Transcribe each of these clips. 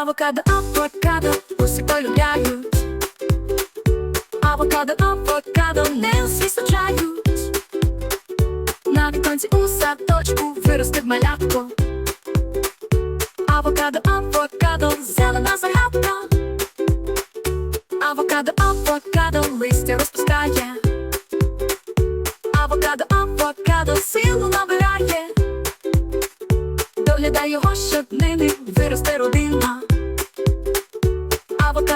Авокадо, авокадо, усі полюбляють. Авокадо, авокадо не усі саджають. На віконці у садочку виросте малятко. Авокадо, авокадо, зелена загадка. Авокадо, авокадо, листя розпускає. Авокадо, авокадо, силу набирає. Доглядай його щоб щоднини, виросте родина.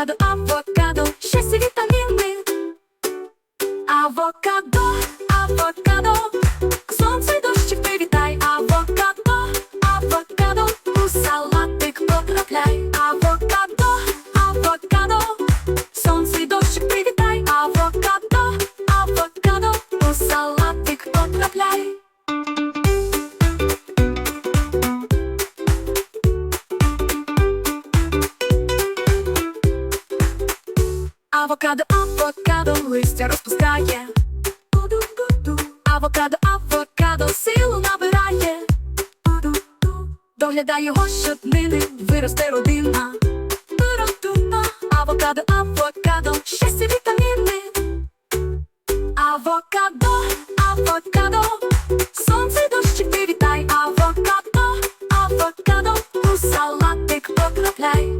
Авокадо, авокадо, щастя вітаміни. Авокадо, авокадо, сонце дощик привітай. Авокадо, авокадо, у салатик потрапляй. Авокадо, авокадо, сонце дощик привітай. Авокадо, авокадо, у салатик потрапляй. Авокадо, авокадо, листя розпускає. Авокадо, авокадо, силу набирає. Доглядає його щоднини, виросте родина. Авокадо, авокадо, щастя вітаміни. Авокадо, авокадо, сонце дощик, ти вітай, авокадо, авокадо, у салатик потрапляй.